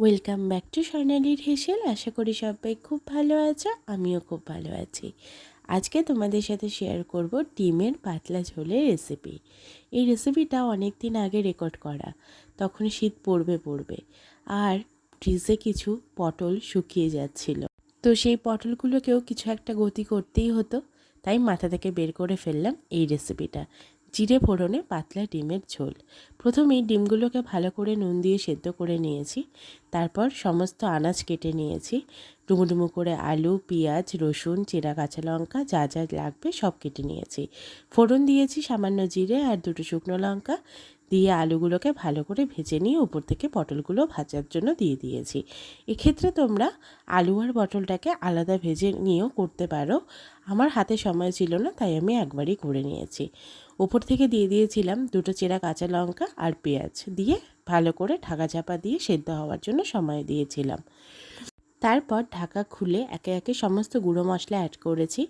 Welcome back to স্বর্ণালীর হেসেল আশা করি সবাই খুব ভালো আছো, আমিও খুব ভালো আছি। আজকে তোমাদের সাথে শেয়ার করব ডিমের পাতলা ঝোলের রেসিপি এই রেসিপিটা অনেক দিন আগে রেকর্ড করা, তখন শীত পড়বে পড়বে, আর ফ্রিজে কিছু পটল শুকিয়ে যাচ্ছিল। তো সেই পটলগুলোকেও কিছু একটা গতি করতেই হতো, তাই মাথা থেকে বের করে ফেললাম এই রেসিপিটা জিরে ফোড়নে পাতলা ডিমের ঝোল। প্রথমেই ডিমগুলোকে ভালো করে নুন দিয়ে সেদ্ধ করে নিয়েছি। তারপর সমস্ত আনাজ কেটে নিয়েছি। ডুমো ডুমো করে আলু, পেঁয়াজ, রসুন, চেরা কাঁচা লঙ্কা, যা যা লাগবে সব কেটে নিয়েছি। ফোড়ন দিয়েছি সামান্য জিরে আর দুটো শুকনো লঙ্কা। দিয়ে আলুগুলোকে ভালো করে ভেজে নিয়ে উপর থেকে পটলগুলো ভাজার জন্য দিয়ে দিয়েছি। এক্ষেত্রে তোমরা আলু আর পটলটাকে আলাদা ভেজে নিয়েও করতে পারো। আমার হাতে সময় ছিল না, তাই আমি একবারই করে নিয়েছি। ওপর থেকে দিয়ে দিয়েছিলাম দুটো চেরা কাঁচা লঙ্কা আর পেঁয়াজ দিয়ে ভালো করে ঢাকা চাপা দিয়ে সেদ্ধ হওয়ার জন্য সময় দিয়েছিলাম। তারপর ঢাকা খুলে একে একে সমস্ত গুঁড়ো মশলা অ্যাড করেছি।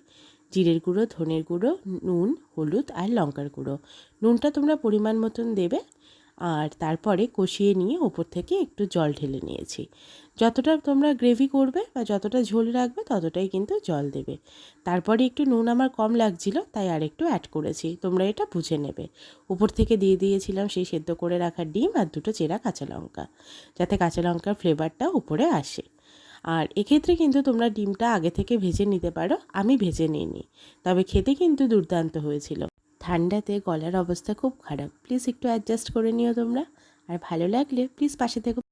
জিরের গুঁড়ো, ধনের গুঁড়ো, নুন, হলুদ আর লঙ্কার গুঁড়ো। নুনটা তোমরা পরিমাণ মতন দেবে আর তারপরে কষিয়ে নিয়ে ওপর থেকে একটু জল ঢেলে নিয়েছি। যতটা তোমরা গ্রেভি করবে বা যতটা ঝোল রাখবে ততটাই কিন্তু জল দেবে। তারপরে একটু নুন আমার কম লাগছিল, তাই আর একটু অ্যাড করেছি। তোমরা এটা বুঝে নেবে। উপর থেকে দিয়ে দিয়েছিলাম সেই সেদ্ধ করে রাখা ডিম আর দুটো চেরা কাঁচা লঙ্কা, যাতে কাঁচা লঙ্কার ফ্লেভারটা উপরে আসে। আর এক্ষেত্রে কিন্তু তোমরা ডিমটা আগে থেকে ভেজে নিতে পারো, আমি ভেজে নিইনি। তবে খেতে কিন্তু দুর্দান্ত হয়েছিল। ঠান্ডাতে গলার অবস্থা খুব খারাপ প্লিজ একটু অ্যাডজাস্ট করে নিও তোমরা। আর ভালো লাগলে প্লিজ পাশে থেকে।